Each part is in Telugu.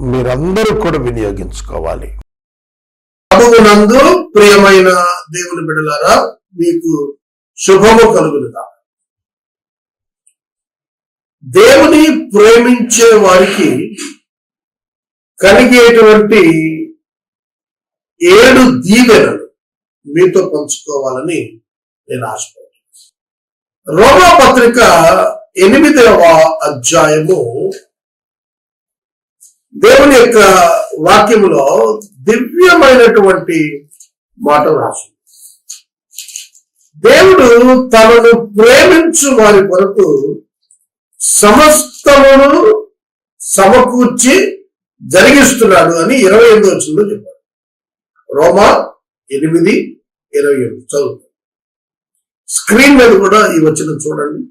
మీరందరూ కూడా వినియోగించుకోవాలి. ప్రభువునందు ప్రియమైన దేవుని బిడలారా మీకు శుభము కలుగునుగా. దేవుని ప్రేమించే వారికి కలిగేటువంటి ఏడు దీవెనలు మీతో పంచుకోవాలని నేను ఆశపడుతున్నాను. రోమా పత్రిక ఎనిమిదవ అధ్యాయము దేవుని యొక్క వాక్యములో దివ్యమైనటువంటి మాట రాసింది దేవుడు తనను ప్రేమించు వారి కొరకు సమస్తమును సమకూర్చి జరిగిస్తున్నాడు అని ఇరవై ఎనిమిది వచ్చిందో చెప్పాడు రోమా ఎనిమిది ఇరవై ఎనిమిది. చదువు. స్క్రీన్ మీద కూడా ఈ వచ్చిన చూడండి.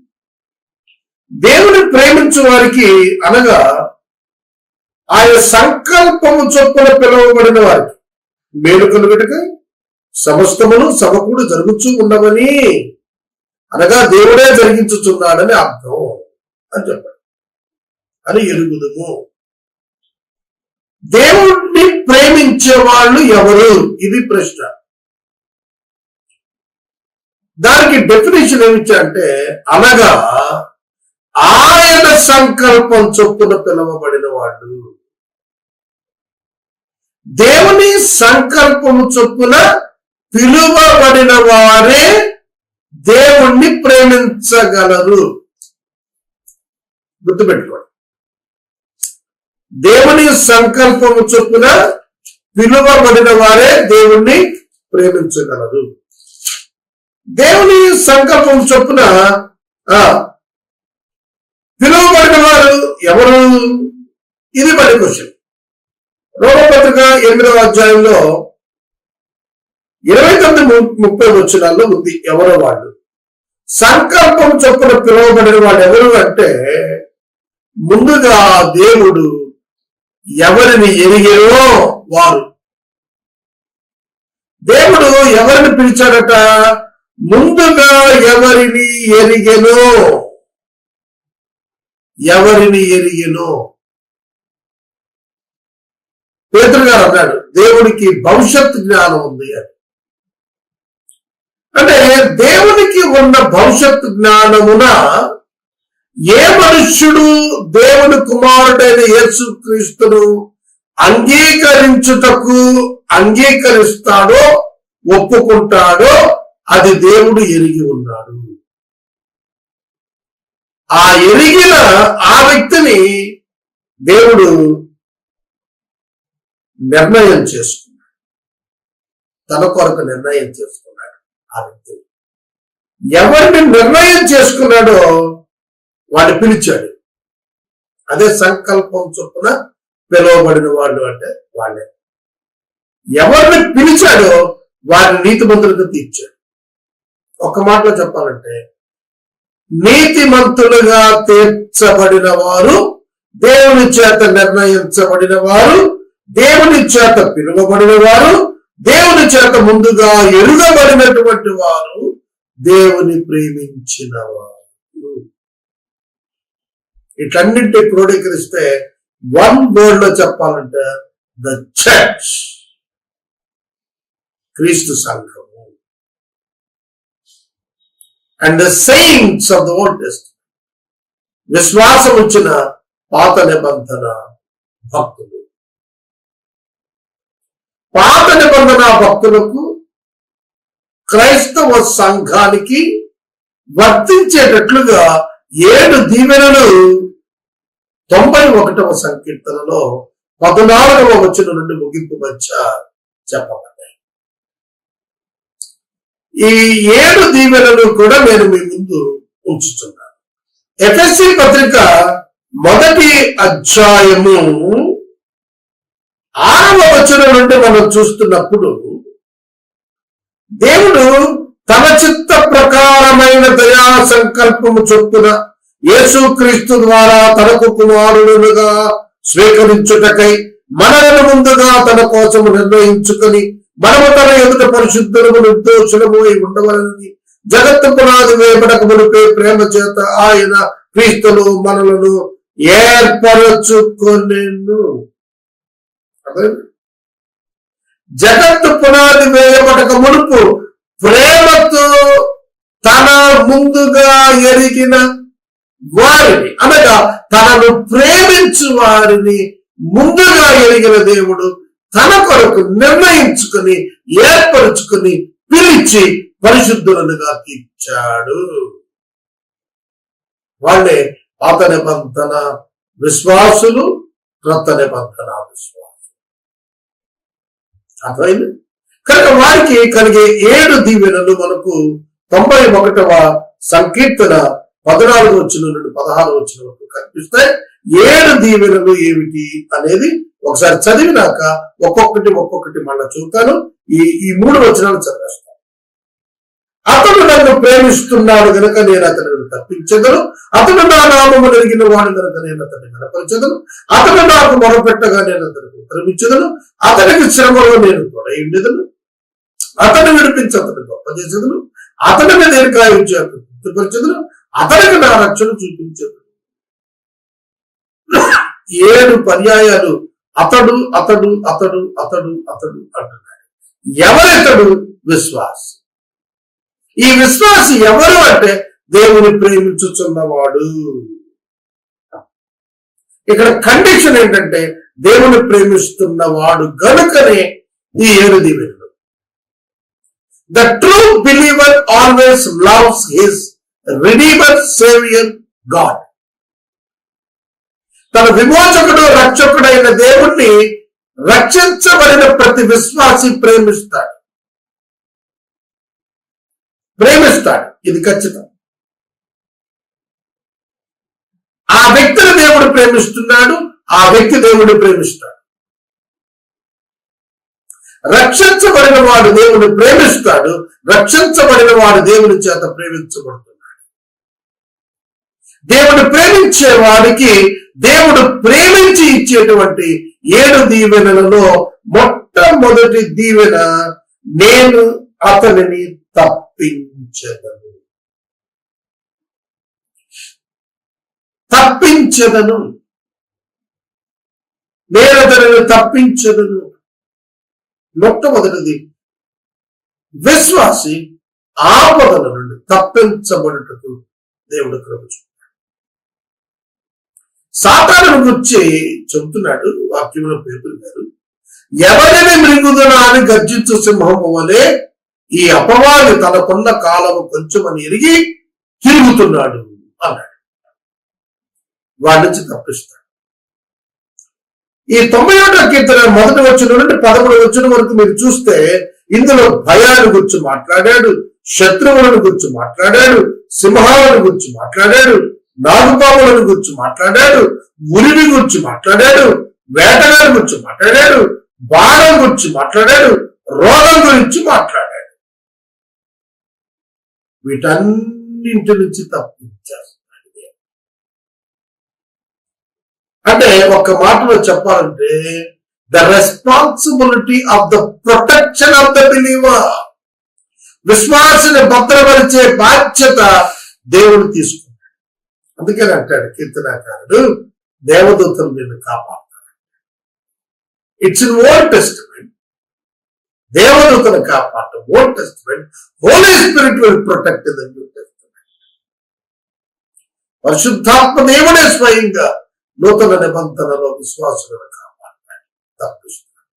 దేవుని ప్రేమించు వారికి అనగా ఆయన సంకల్పము చొప్పున పిలువబడిన వారికి మేలు కలుగుటక సమస్తమును సమకూడు జరుగుతూ ఉండవని అనగా దేవుడే జరిగించుచున్నాడని అర్థం అని చెప్పాడు. అని ఎరుగుదము. దేవుణ్ణి ప్రేమించే వాళ్ళు ఎవరు? ఇది ప్రశ్న. దానికి డెఫినేషన్ ఏమిచ్చంటే అనగా ఆయన సంకల్పం చొప్పున పిలువబడిన వాళ్ళు. దేవుని సంకల్పము చొప్పున పిలువబడిన వారే దేవుణ్ణి ప్రేమించగలరు. గుర్తుపెట్టుకోండి. దేవుని సంకల్పము చొప్పున పిలువబడిన వారే దేవుణ్ణి ప్రేమించగలరు. దేవుని సంకల్పం చొప్పున ఆ పిలువబడిన వారు ఎవరు? ఇది మరి క్వశ్చన్. రోమపత్రిక ఎనిమిదవ అధ్యాయంలో ఇరవై తొమ్మిది ము- ముప్పై వచ్చినాల్లో ఉంది ఎవరో వాళ్ళు. సంకల్పం చొప్పున పిలువబడిన వాడు ఎవరు అంటే ముందుగా దేవుడు ఎవరిని ఎరిగినో వారు. దేవుడు ఎవరిని పిలిచాడట? ముందుగా ఎవరిని ఎరిగెనో? ఎవరిని ఎరిగెనో? పేతురు గారు అన్నాడు దేవుడికి భవిష్యత్ జ్ఞానం ఉంది అని. అంటే దేవునికి ఉన్న భవిష్యత్ జ్ఞానమున ఏ మనుష్యుడు దేవుని కుమారుడైన యేసుక్రీస్తును అంగీకరించుటకు అంగీకరిస్తాడో ఒప్పుకుంటాడో అది దేవుడు ఎరిగి ఉన్నాడు. ఆ ఎరిగిన ఆ వ్యక్తిని దేవుడు నిర్ణయం చేసుకున్నాడు. తన కొరకు నిర్ణయం చేసుకున్నాడు ఆ వ్యక్తి. ఎవరిని నిర్ణయం చేసుకున్నాడో వాడిని పిలిచాడు. అదే సంకల్పం చొప్పున పిలువబడిన వాళ్ళు అంటే వాళ్ళే ఎవరిని పిలిచాడో వారిని నీతి నీతిమంతులకు తీర్చాడు. ఒక మాటలో చెప్పాలంటే నీతిమంతులుగా తీర్చబడిన వారు దేవుని చేత నిర్ణయించబడిన వారు దేవుని చేత పిలువబడిన వారు దేవుని చేత ముందుగా ఎరుగబడినటువంటి వారు దేవుని ప్రేమించిన వారు ఇటన్నింటి క్రోడీకరిస్తే వన్ వర్డ్లో చెప్పాలంటే ద చర్చ్ క్రీస్తు సంఘము. And the saints of the old test విశ్వాసం వచ్చిన పాత నిబంధన భక్తులు. పాత నిబంధన భక్తులకు క్రైస్తవ సంఘానికి వర్తించేటట్లుగా ఏడు దీవెనలు తొంభై ఒకటవ సంకీర్తనలో పద్నాలుగవ వచ్చిన నుండి ముగింపు మధ్య చెప్పబడ్డాయి. ఈ ఏడు దీవెనలు కూడా నేను మీ ముందు ఉంచుతున్నాను. ఎఫ్ఎస్సి పత్రిక మొదటి అధ్యాయము ఆరవ వచనం నుండి మనం చూస్తున్నప్పుడు దేవుడు తన చిత్త ప్రకారమైన దయా సంకల్పము చొప్పున యేసుక్రీస్తు ద్వారా తనకు కుమారుడుగా స్వీకరించుటకై మనలను ముందుగా తన కోసము నిర్ణయించుకొని మనము తన ఎదుట పరిశుద్ధులము నిర్దోషులము అయి జగత్తు పునాది వేయబడక మునిపే ప్రేమ చేత ఆయన క్రీస్తులు మనలను ఏర్పరచుకొనేను. జగత్తు పునాది వేయబడక మునుపు ప్రేమతో తన ముందుగా ఎరిగిన వారిని అనగా తనను ప్రేమించు వారిని ముందుగా ఎరిగిన దేవుడు తన కొరకు నిర్ణయించుకుని ఏర్పరుచుకుని పిలిచి పరిశుద్ధులనుగా తీర్చాడు వాళ్ళే పాత నిబంధన విశ్వాసులు క్రొత్త నిబంధన విశ్వాసులు. అర్థమైంది? కనుక వారికి కలిగే ఏడు దీవెనలు మనకు తొంభై ఒకటవ సంకీర్తన పదనాలుగు వచ్చిన నుండి పదహారు వచ్చిన వరకు కనిపిస్తాయి ఏడు దీవెనలు ఏమిటి అనేది ఒకసారి చదివినాక ఒక్కొక్కటి ఒక్కొక్కటి మళ్ళీ చూస్తాను. ఈ ఈ మూడు వచనాలు చదివేస్తాను. అతడు నన్ను ప్రేమిస్తున్నాడు కనుక నేను అతనిని తప్పించగలను అతడు నా నామము నెరిగిన వాడు కనుక నేను అతన్ని కనపరచదను అతడు నాకు మొరపెట్టగా నేను అతనికి ఉత్తరమిచ్చదను. అతనికి శ్రమలో నేను తొడయిండెదను అతను విడిపించి అతను గొప్ప చేసేదను అతని మీద దీర్ఘాయుంచి అతను తృప్తిపరచదును. అతనికి నా రక్షణ చూపించదు ఏడు పర్యాయాలు అతడు అతడు అతడు అతడు అతడు అంటున్నాడు. ఎవరితడు విశ్వాస్? ఈ విశ్వాసి ఎవరు అంటే దేవుని ప్రేమించుచున్నవాడు. ఇక్కడ కండిషన్ ఏంటంటే దేవుని ప్రేమిస్తున్నవాడు గనుకనే ఈ ఏడు దీవెనలు the true believer always loves his redeemer saviour God తన విమోచకుడు రక్షకుడైన దేవుణ్ణి రక్షించబడిన ప్రతి విశ్వాసి ప్రేమిస్తాడు. ప్రేమిస్తాడు. ఇది ఖచ్చితం. ఆ వ్యక్తిని దేవుడు ప్రేమిస్తున్నాడు ఆ వ్యక్తి దేవుడు ప్రేమిస్తాడు. రక్షించబడిన వాడు దేవుడు ప్రేమిస్తాడు రక్షించబడిన వాడు దేవుని చేత ప్రేమించబడుతున్నాడు. దేవుడు ప్రేమించే వాడికి దేవుడు ప్రేమించి ఇచ్చేటువంటి ఏడు దీవెనలలో మొట్టమొదటి దీవెన నేను అతనిని తప్పించదను. తప్పించదను. నేను తప్పించదను. మొట్టమొదటిది విశ్వాసి ఆపదల నుండి తప్పించబడుటకు దేవుడు కృప చూపుతాడు. సాతాను చెబుతున్నాడు వాక్యంలో పేపర్ గారు ఎవరిని మృంగుదనా అని గర్జించు సింహం వలె ఈ అపవాది తనకున్న కాలము కొంచెమని ఎరిగి తిరుగుతున్నాడు అన్నాడు. వాడి నుంచి తప్పిస్తాడు. ఈ తొంభై ఒకటో కీర్తన మొదటి వచ్చిన నుండి పదమూడు వచ్చిన వరకు మీరు చూస్తే ఇందులో భయాన్ని గురించి మాట్లాడాడు శత్రువులను గురించి మాట్లాడాడు సింహాలను గురించి మాట్లాడాడు నాగుపాములను గురించి మాట్లాడాడు ఉరిని గురించి మాట్లాడాడు వేటగాడి గురించి మాట్లాడాడు బాణం గురించి మాట్లాడాడు రోగం గురించి మాట్లాడాడు. వీటన్నింటి నుంచి తప్పించేస్తున్నాడు అంటే ఒక మాటలో చెప్పాలంటే the responsibility of the protection of the believer విశ్వాసని భద్రపరిచే బాధ్యత దేవుడు తీసుకున్నాడు అందుకని అంటాడు కీర్తనాకారుడు దేవదూతలు నిన్ను కాపాడుతాడు ఇట్స్ ఇన్ ఓల్డ్ టెస్టిమెంట్ దేవదూతలు కాపాడటం Old Testament Holy Spirit will protect the New Testament పరిశుద్ధాత్మ దేవుడే స్వయంగా నూతన నిబంధనలో విశ్వాసులను కాపాడతాడు తప్పిస్తున్నాడు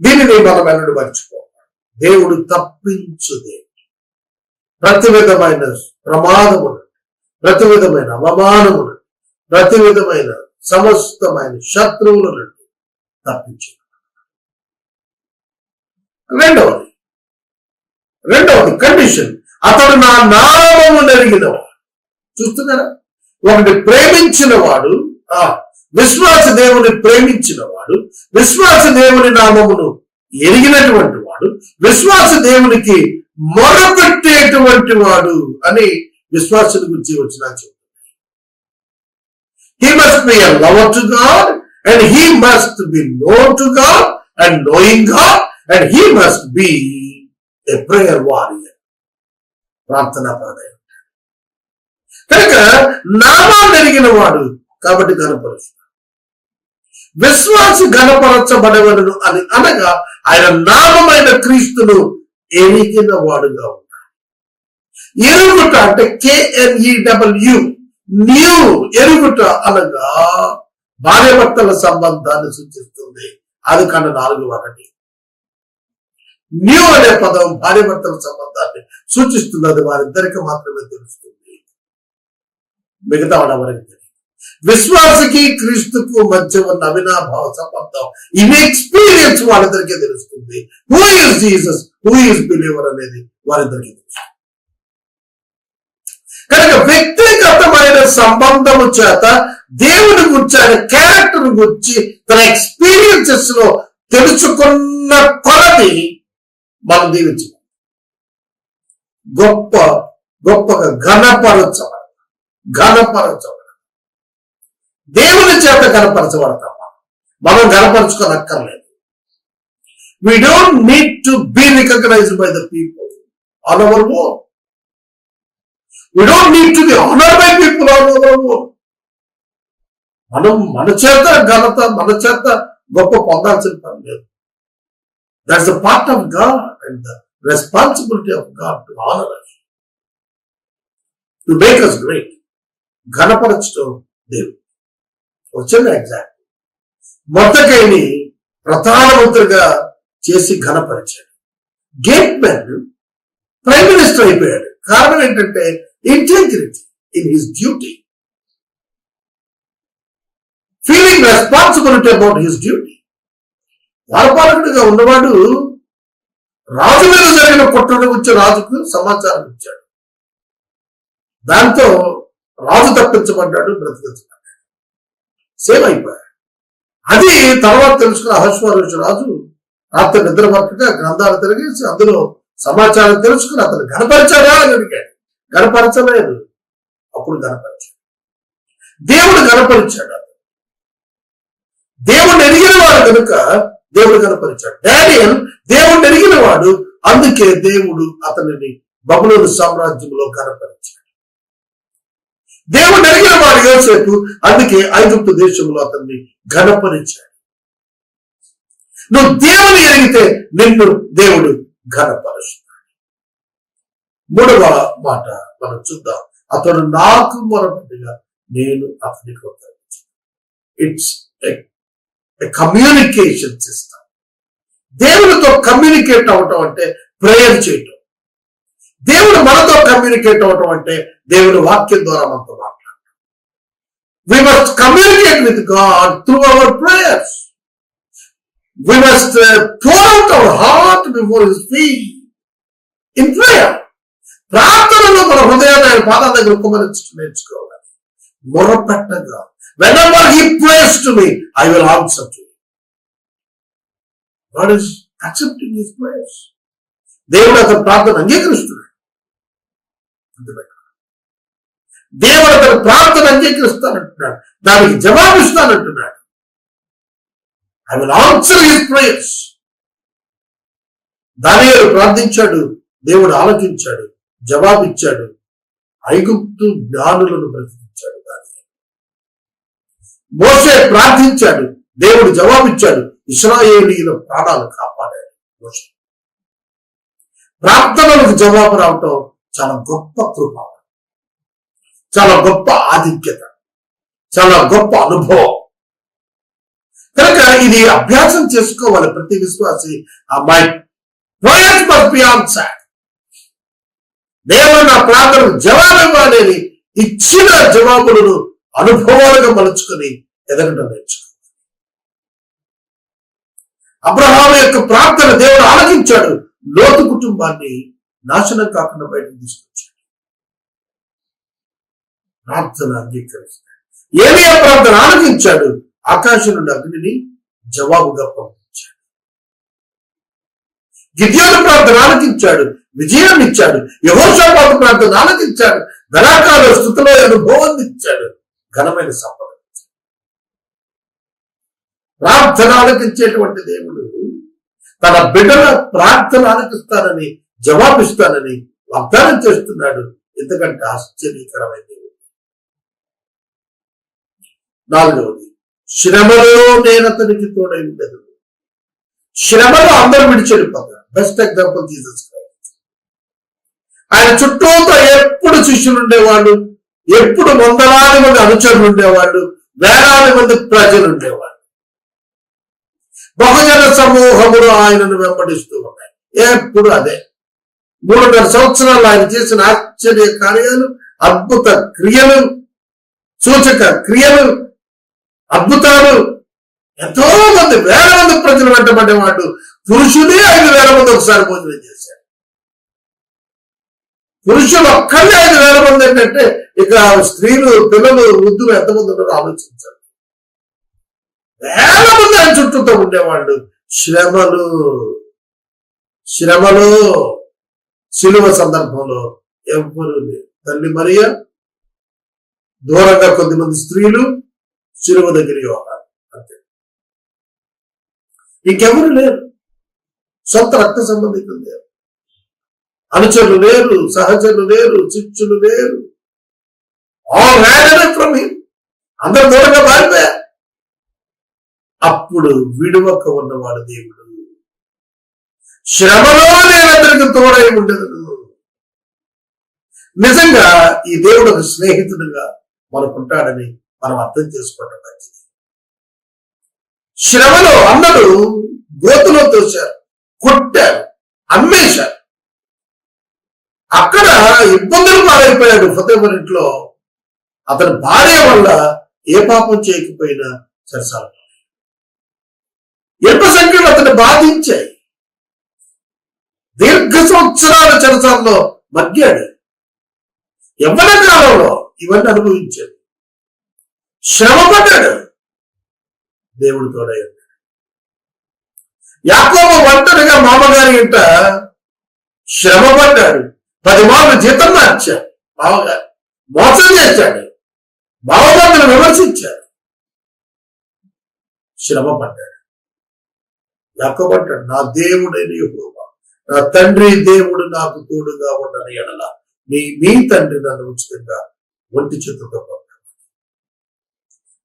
దీనిని మనం ఎన్నడూ మర్చిపోవాలి దేవుడు తప్పించు దేవుడు. ప్రతి విధమైన ప్రమాదములు ప్రతి విధమైన అవమానములు ప్రతి విధమైన సమస్తమైన శత్రువుల నుండి తప్పించు రెండవది. రెండవది కండిషన్ అతడు నా నామము నెరిగినవాడు చూస్తున్నారా? ఒకటి ప్రేమించిన వాడు ఆ విశ్వాస దేవుని ప్రేమించిన వాడు విశ్వాస దేవుని నామమును ఎరిగినటువంటి వాడు విశ్వాస దేవునికి మొరపెట్టేటువంటి వాడు అని విశ్వాసుని గురించి వచ్చిన చెప్తుంది he must be a lover to God and he must be know to God and knowing God and he must be a prayer warrior ప్రార్థనా పరాయణ కనుక నామాలు ఎరిగిన వాడు కాబట్టి కనపరుస్తాడు విశ్వాసి గణపరచబడవలను అని అనగా ఆయన నామమైన క్రీస్తును ఎరిగిన వాడుగా ఉన్నాడు. ఎరుగుట అంటే కేఎన్ఈడబ్ల్యూ న్యూ ఎరుగుట అనగా భార్యభర్తల సంబంధాన్ని సూచిస్తుంది. అది కన్నా నాలుగు ఒకటి. న్యూ అనే పదం భార్యభర్తల సంబంధాన్ని సూచిస్తున్నది వారిద్దరికి మాత్రమే తెలుస్తుంది. మిగతా వాళ్ళెవరికి తెలియదు. విశ్వాసకి క్రీస్తుకు మధ్య ఉన్న అవినాభావ సంబంధం ఇది ఎక్స్పీరియన్స్ వాళ్ళిద్దరికీ తెలుస్తుంది. Who is Jesus who is believer అనేది వారిద్దరికీ తెలుస్తుంది. కనుక వ్యక్తిగతమైన సంబంధము చేత దేవుని గురించి ఆయన క్యారెక్టర్ గురించి తన ఎక్స్పీరియన్సెస్లో తెలుసుకున్న కొలది మనం దీవించు. గొప్ప గొప్పగా ఘనపరచబడ ఘనపరచబడ. దేవుని చేత ఘనపరచబడతాం మనం. మనం ఘనపరచుకోనక్కర్లేదు. We don't need to be recognised by the people all over own we don't need to be honour by people all over own మనం మన చేత ఘనత మన చేత గొప్ప పొందాల్సిన పని లేదు. That's the part of God and the responsibility of God to honour us to make us great ఘనపరచడం దేవుడు. ఒక చిన్న ఎగ్జాంపుల్ మొత్తకైని ప్రధానమంత్రిగా చేసి ఘనపరిచాడు. గేట్ మ్యాన్ ప్రైమ్ మినిస్టర్ అయిపోయాడు. కారణం ఏంటంటే integrity in his duty feeling responsibility about his duty ద్వారపాలకుడిగా ఉన్నవాడు రాజు మీద జరిగిన కుట్రల గురించి రాజుకు సమాచారం ఇచ్చాడు. దాంతో రాజు తప్పించబడ్డాడు బ్రతికించబడ్డాడు. సేమ్ అయిపోయాడు. అది తర్వాత తెలుసుకున్న అహస్వరుషు రాజు రాత్రి నిద్ర పక్కగా గ్రంథాలు తిరిగేసి అందులో సమాచారం తెలుసుకుని అతను గణపరిచాడా అని అడిగాడు. గణపరచలేదు అప్పుడు గణపరిచాడు దేవుడు గణపరిచాడు అతను. దేవుడు ఎరిగిన వాడు కనుక దేవుడు కనపరిచాడు. డానియల్ దేవుడు ఎరిగిన వాడు అందుకే దేవుడు అతనిని బబులోని సామ్రాజ్యంలో కనపరిచాడు. దేవుడు ఎరిగిన వాడు యోసేపు అందుకే ఐగుప్తు దేశంలో అతన్ని ఘనపరిచాడు నువ్వు దేవుని ఎరిగితే నిన్ను దేవుడు ఘనపరుస్తాడు మూడవ మాట మనం చూద్దాం. అతడు నాకు మొరపెట్టుగా నేను అతనికి ఉత్తరించాను ఇట్స్ కమ్యూనికేషన్ సిస్టమ్ దేవుడితో కమ్యూనికేట్ అవటం అంటే ప్రేయర్ చేయటం. దేవుడు మనతో కమ్యూనికేట్ అవటం అంటే దేవుడి వాక్యం ద్వారా మనతో మాట్లాడటం. We must communicate with God through our prayers we must pour out our heart before his feet in prayer ప్రార్థనలో మన హృదయాన్ని ఆయన పాదాల దగ్గర కుమరించడం నేర్చుకోవాలి. మొరపెట్టగా whenever he prays to me i will answer to him. God is accepting his prayers. దేవుడు అతని ప్రార్థన అంగీకరిస్తున్నాడు. దేవుడు అతని ప్రార్థన అంగీకరిస్తానంటున్నాడు. దానికి జవాబిస్తానంటున్నాడు I will answer his prayers దానియేలు ప్రార్థించాడు. దేవుడు ఆలోచించాడు జవాబిచ్చాడు ఐగుప్తు జ్ఞానులను బ్రతికించాడు. మోసే ప్రార్థించాడు దేవుడు జవాబిచ్చాడు ఇస్రాయేలీల ప్రాణాలు కాపాడాడు మోసే ప్రార్థనలకు జవాబు రావటం చాలా గొప్ప కృప చాలా గొప్ప ఆధిక్యత చాలా గొప్ప అనుభవం. కనుక ఇది అభ్యాసం చేసుకోవాలి ప్రతి విశ్వాసి. అమ్మాయి ప్రేయర్స్ మస్ట్ దేవుడు నా ప్రార్థనకు జవాబు ఇవ్వాలని ఇచ్చిన జవాబులను అనుభవాలుగా మలుచుకొని ఎదగటం నేర్చుకోవాలి అబ్రహాం యొక్క ప్రార్థన దేవుడు ఆలకించాడు. లోతు కుటుంబాన్ని నాశనం కాకుండా బయటకు తీసుకొచ్చాడు. ప్రార్థన అంగీకరిస్తాడు. ఏలియా ప్రార్థన ఆలకించాడు. ఆకాశం నుండి అగ్నిని జవాబుగా పంపించాడు. గిద్యోను ప్రార్థన ఆలకించాడు. విజయాన్ని ఇచ్చాడు. యహోషాపాత ప్రార్థన ఆలకించాడు. ధనాకాల స్థుతిలో అనుభవాన్ని ఇచ్చాడు. ఘనమైన సంపద ప్రార్థన ఆలకించేటువంటి దేవుడు తన బిడ్డల ప్రార్థన ఆలకిస్తానని జవాబిస్తానని వాగ్దానం చేస్తున్నాడు. ఎందుకంటే ఆశ్చర్యకరమైన దేవుడు నాలుగవది శ్రమలో నేను అతనికి తోడై ఉండదు శ్రమలో అందరూ విడిచెడిపోతారు బెస్ట్ ఎగ్జాంపుల్ జీసస్ క్రైస్ట్ ఆయన చుట్టూతో ఎప్పుడు శిష్యులు ఉండేవాళ్ళు ఎప్పుడు వందలాది మంది అనుచరులు ఉండేవాళ్ళు వేలాది మంది ప్రజలు ఉండేవాళ్ళు. బహుజన సమూహములు ఆయనను వెంబడిస్తూ ఉన్నాయి. ఎప్పుడు అదే. మూడున్నర సంవత్సరాలు ఆయన చేసిన ఆశ్చర్య కార్యాలు అద్భుత క్రియలు సూచక క్రియలు అద్భుతాలు. ఎంతో మంది వేల మంది ప్రజలు వెంటబడేవాడు. పురుషుడే ఐదు వేల మంది ఒకసారి భోజనం చేశారు పురుషులు ఒక్కళ్ళే ఐదు వేల మంది ఏంటంటే ఇక స్త్రీలు పిల్లలు వృద్ధులు ఎంతమంది ఉన్నారో ఆలోచించారు వేల మంది ఆయన చుట్టూతో ఉండేవాళ్ళు. శ్రమలు శ్రమలు శిలువ సందర్భంలో ఎవ్వరూ లేరు. తల్లి మరియ దూరంగా కొద్దిమంది స్త్రీలు శిలువ దగ్గర యోగాలు అంతే. ఇంకెవరు లేరు. సొంత రక్త సంబంధికులు లేరు. అనుచరులు లేరు సహచరులు లేరు శిక్షులు లేరు. ఆల్ ర్యాన్ ఫ్రమ్ హిమ్ అందరు దూరంగా పారిపోయారు అప్పుడు విడువక ఉన్నవాడు దేవుడు. శ్రమలో నేను తోడై ఉండదు నిజంగా ఈ దేవుడు ఒక స్నేహితుడుగా మనకుంటాడని మనం అర్థం చేసుకోవడం మంచిది. శ్రమలో అన్నలు గోతులో తోశారు కొట్టారు అమ్మేశారు. అక్కడ ఇబ్బందులు పాలైపోయాడు ఇంట్లో. అతని భార్య వల్ల ఏ పాపం చేయకపోయినా సరసాలు ఎప్ప సంఖ్యలు అతన్ని బాధించాయి. దీర్ఘ సంవత్సరాల చరసాల్లో మగ్గాడు. యవ్వన కాలంలో ఇవన్నీ అనుభవించాడు. శ్రమపడ్డాడు. దేవుడు తోడయ్యాడు యాకోబ ఒంటరిగా మామగారి ఇంట శ్రమపడ్డాడు. పది మార్లు జీతం మార్చాడు. మామగారు మోసం చేశాడు. మామగారిని విమర్శించాడు. శ్రమపడ్డాడు. యాకోబడ్డాడు నా దేవుడైన యహోవా నా తండ్రి దేవుడు నాకు తోడుగా ఉండని ఎడల నీ నీ తండ్రి నన్ను ఉచితంగా ఒంటి చేతులతో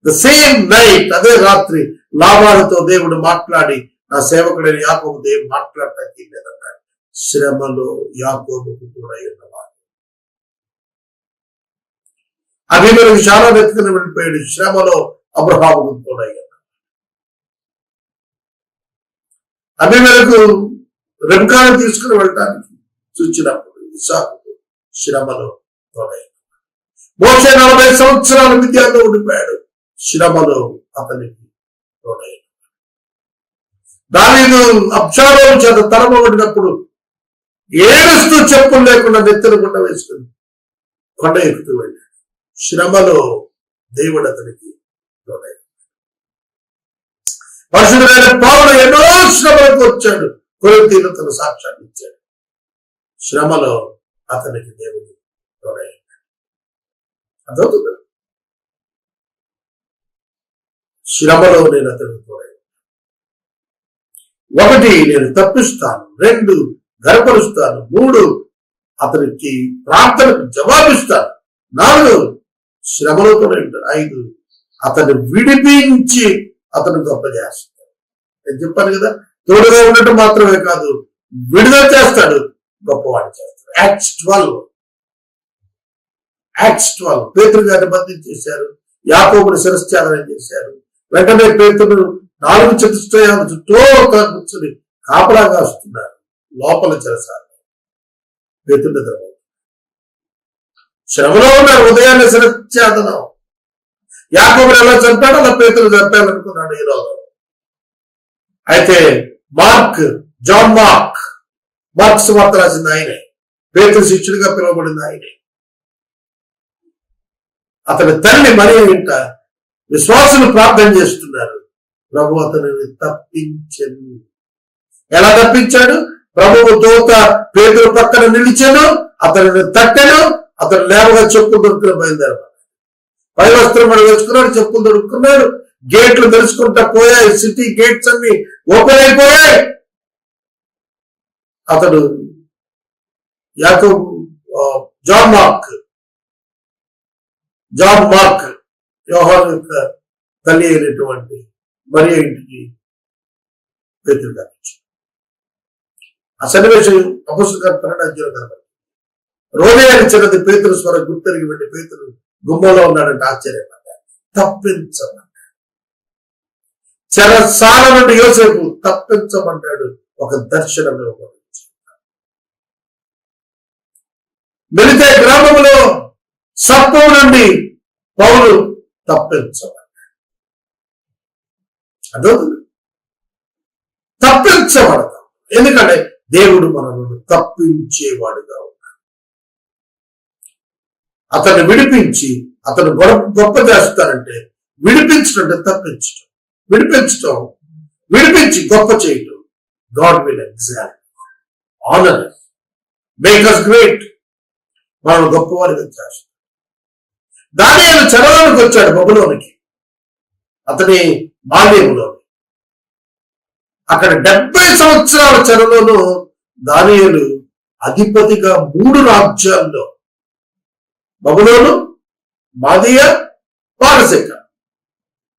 ద సేమ్ నైట్ అదే రాత్రి లాభాలతో దేవుడు మాట్లాడి నా సేవకుడైన యాకోబు దేవుడు మాట్లాడటానికి లేదన్నాడు. శ్రమలో యాకోబుకు కూడా ఉన్నవాడు అభిమలకు చాలా వెతుకుని వెళ్ళిపోయాడు. శ్రమలో అబ్రహాముకు కూడా అభిమలకు రంకాలు తీసుకుని వెళ్ళటానికి చూచినప్పుడు ఇసాకు శ్రమలో తోడై మోసే నలభై సంవత్సరాల విద్యార్థి ఉండిపోయాడు. శ్రమలో అతనికి తోడై దానిను అప్షారం చేత తరమబడినప్పుడు ఏడుస్తూ చెప్పులు లేకుండా నెత్తిన గుండ వేసుకుని కొండ ఎక్కుతూ వెళ్ళాడు. శ్రమలో దేవుడు అతనికి తోడై పరిశుద్ధమైన పౌరుడు ఎన్నో శ్రమలకు వచ్చాడు. కొరింతీలు తన సాక్ష్యాన్ని ఇచ్చాడు. శ్రమలో అతనికి దేవుడు తోడయ్యాడు శ్రమలో నేను అతనికి తోడై ఒకటి నేను తప్పిస్తాను రెండు గర్పరుస్తాను మూడు అతనికి ప్రార్థనకు జవాబిస్తాను నాలుగు శ్రమలో తోడై ఐదు అతను విడిపించి అతను గొప్ప చేస్తాడు. నేను చెప్పాను కదా తోడుగా ఉండటం మాత్రమే కాదు విడుదల చేస్తాడు గొప్పవాడు చేస్తాడు. యాక్ట్స్ ట్వెల్వ్ యాక్ట్స్ ట్వెల్వ్ పేతురు గారిని బంధించేశారు యాకోబుని శిరశ్చాదనం చేశారు. వెంటనే పేతురు నాలుగు చతుష్టయాల చుట్టూ కూర్చొని కాపలా కాస్తున్నారు. లోపల చెరసాలి పేతురు శ్రమలో ఉన్నారు ఉదయాన్నే శిరశ్చాదనం యాకోబుని ఎలా చంపాడో అలా పేతులు చంపాలనుకున్నాడు ఈ రోజు. అయితే మార్క్ జాన్ మార్క్ మార్క్ వార్త రాసింది ఆయనే. పేతులు శిష్యుడిగా పిలువబడింది ఆయనే. అతని తల్లి మరి ఇంట విశ్వాసులు ప్రార్థన చేస్తున్నారు. ప్రభు అతనిని తప్పించను. ఎలా తప్పించాడు? ప్రభువు దూత పేదల పక్కన నిలిచాను అతనిని తట్టాను అతను లేవగా చెప్పులు దొరుకుతున్న బయలుదేరమన్నాడు పై వస్త్రం కూడా వేసుకున్నాడు చెప్పులు దొరుకుతున్నాడు గేట్లు తెలుసుకుంటా పోయాయి సిటీ గేట్స్ అన్ని ఓపెన్ అయిపోయాయి. అతడు యాకో జాన్ మార్క్ జాన్ మార్క్ యోహాన్ యొక్క తల్లి అయినటువంటి మరి ఇంటికి పేతురు ఆ సన్నివేశం అపుస్తకాలు పన్నెండు అధ్యాయం కనబడి అని చిన్నది పేతులు స్వర గుర్తెరిగి వెళ్ళి గుమ్మలో ఉన్నాడంటే ఆశ్చర్యపడ్డాడు. తప్పించమంటాడు. చెరసాల నుండి యోసేపు తప్పించమంటాడు. ఒక దర్శనం ఇవ్వబడింది గ్రామంలో సర్పం నుండి పౌలు తప్పించమన్నాడు అర్థమవుతుంది తప్పించబడతాం ఎందుకంటే దేవుడు మనల్ని తప్పించేవాడుగా అతన్ని విడిపించి అతను గొప్ప గొప్ప చేస్తానంటే విడిపించడం అంటే తప్పించడం. విడిపించడం విడిపించి గొప్ప చేయటం. God will exam honour make us great మనం గొప్పవారిగా చేస్తాం దాని చరవానికి వచ్చాడు బబులోనికి. అతని బాల్యంలో అక్కడ డెబ్బై సంవత్సరాల చెరలోనూ దానియులు అధిపతిగా మూడు రాజ్యాల్లో బబులోను మాదియ పారసిక.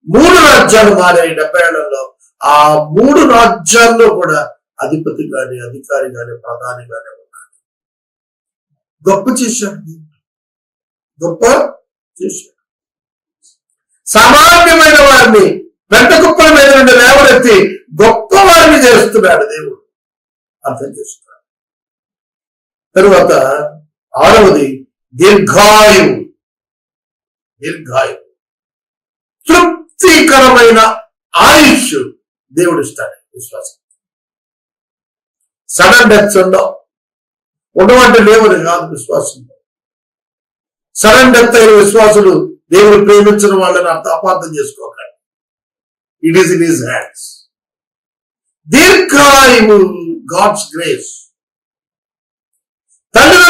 మూడు రాజ్యాలు మారాయి డెబ్బై ఏళ్ళలో ఆ మూడు రాజ్యాల్లో కూడా అధిపతి గాని అధికారి గాని ప్రధాని గాని ఉన్నాడు గొప్ప చేశాడు గొప్ప చేశాడు సామాన్యమైన వారిని పెద్ద కుప్పల మీద నుండి లేవనెత్తి గొప్ప వారిని చేస్తున్నాడు దేవుడు. అర్థం చేస్తున్నాడు తరువాత ఆరవది దీర్ఘాయువు దీర్ఘాయు. తృప్తికరమైన ఆయుష్ దేవుడు ఇస్తాడు విశ్వాసం. సడన్ డెత్స్ ఉండవు. ఉండవంటే లేవని కాదు విశ్వాసంలో సడన్ డెత్ అయిన విశ్వాసులు దేవుడు ప్రేమించిన వాళ్ళని అర్థ అపార్థం చేసుకోకండి. It is in his hands దీర్ఘాయువు గాడ్స్ గ్రేస్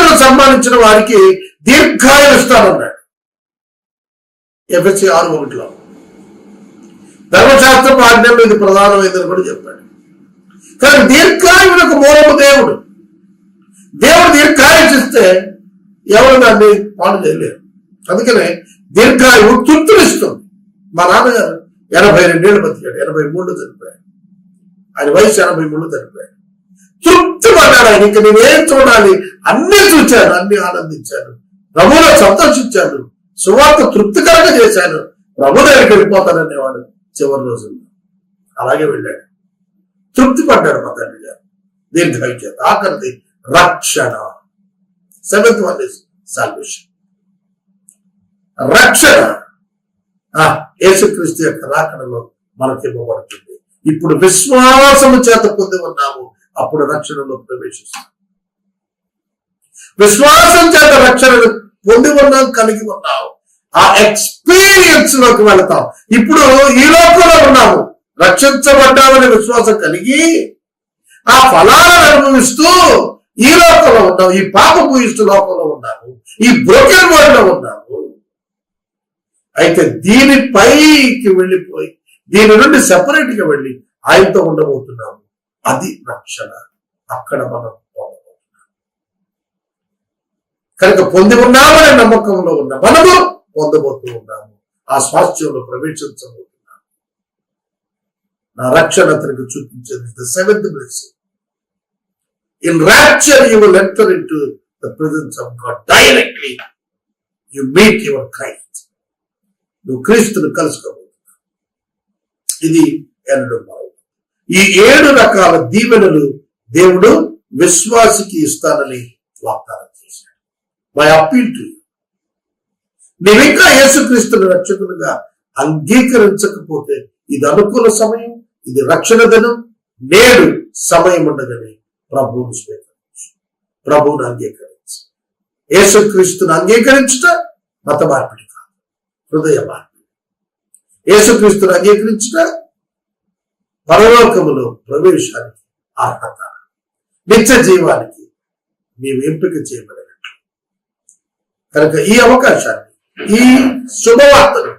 ఆస్తులు సంపాదించిన వారికి దీర్ఘాయులు ఇస్తానన్నాడు ఎఫ్ఎస్సి ఆరు ఒకటిలో. ధర్మశాస్త్రం ఆజ్ఞం ఇది ప్రధానమైందని కూడా చెప్పాడు. కానీ దీర్ఘాయువులకు మూలము దేవుడు. దేవుడు దీర్ఘాయుష్ ఎవరు దాన్ని పాడు చేయలేరు. అందుకనే దీర్ఘాయువు తృప్తినిస్తుంది. మా నాన్నగారు ఎనభై రెండేళ్ళు బతికాడు ఎనభై మూడు చనిపోయాడు. ఆయన వయసు ఎనభై మూడు చనిపోయాడు. తృప్తి పడ్డాడు ఆయన. ఇంకా నేనేం చూడాలి? అన్ని చూచాను అన్ని ఆనందించాను ప్రభులో సంతోషించాను సువార్త తృప్తికరంగా చేశాను ప్రభు దగ్గరికి వెళ్ళిపోతాననేవాడు చివరి రోజుల్లో. అలాగే వెళ్ళాడు. తృప్తి పడ్డాడు మా తండ్రి గారు. దీర్ఘాయు ఆఖరిది రక్షణ. సెవెంత్ వన్ ఇస్ సాల్వేషన్ రక్షణ. ఆ, యేసుక్రీస్తు యొక్క రాకడలో మనకి ఇవ్వబడుతుంది ఇప్పుడు విశ్వాసము చేత పొంది ఉన్నాము. అప్పుడు రక్షణలో ప్రవేశిస్తాం. విశ్వాసం చేత రక్షణను పొంది ఉన్నాం కలిగి ఉన్నాం. ఆ ఎక్స్పీరియన్స్లోకి వెళతాం. ఇప్పుడు ఈ లోకంలో ఉన్నాము. రక్షించబడ్డామనే విశ్వాసం కలిగి ఆ ఫలాలను అనుభవిస్తూ ఈ లోకంలో ఉన్నాము ఈ పాప పూజిస్తూ లోకంలో ఉన్నాము. ఈ బ్రోకెన్ వరల్డ్లో ఉన్నాము. అయితే దీని పైకి వెళ్ళిపోయి దీని నుండి సెపరేట్గా వెళ్ళి ఆయనతో ఉండబోతున్నాము. అది రక్షణ. అక్కడ మనం పొందబోతున్నాం కనుక పొంది ఉన్నామనే నమ్మకంలో ఉన్న మనము పొందబోతూ ఉన్నాము. ఆ స్వాస్థ్యంలో ప్రవేశించబోతున్నాము. నా రక్షణ అతనికి చూపించేది the seventh blessing in rapture you will into the presence of God directly you meet your Christ నువ్వు క్రీస్తుని కలుసుకోబోతున్నావు. ఇది ఎన్నడూ ఈ ఏడు రకాల దీవెనలు దేవుడు విశ్వాసికి ఇస్తానని వాగ్దానం చేశాడు. మై అప్పీల్ టు నీవింకా యేసుక్రీస్తుని రక్షకులుగా అంగీకరించకపోతే ఇది అనుకూల సమయం ఇది రక్షణ దినం నేడు సమయం ఉండదని ప్రభువును స్వీకరించు. ప్రభువును అంగీకరించు. యేసుక్రీస్తుని అంగీకరించుట మత మార్పిడి కాదు హృదయ మార్పిడి యేసుక్రీస్తుని అంగీకరించుట పరలోకములో ప్రవేశానికి అర్హత. నిత్య జీవానికి మేము ఎంపిక చేయబడినట్లు. కనుక ఈ అవకాశాన్ని ఈ శుభవార్తను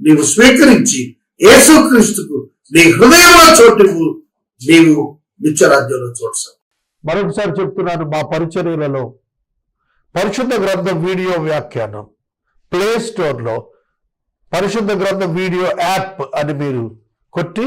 నీవు స్వీకరించి యేసుక్రీస్తుకు నీ హృదయంలో చోటు నీవు నిత్యరాజ్యంలో చూడసావు మరొకసారి చెప్తున్నాను మా పరిచర్యలలో పరిశుద్ధ గ్రంథం వీడియో వ్యాఖ్యానం ప్లే స్టోర్లో పరిశుద్ధ గ్రంథం వీడియో యాప్ అని మీరు కొట్టి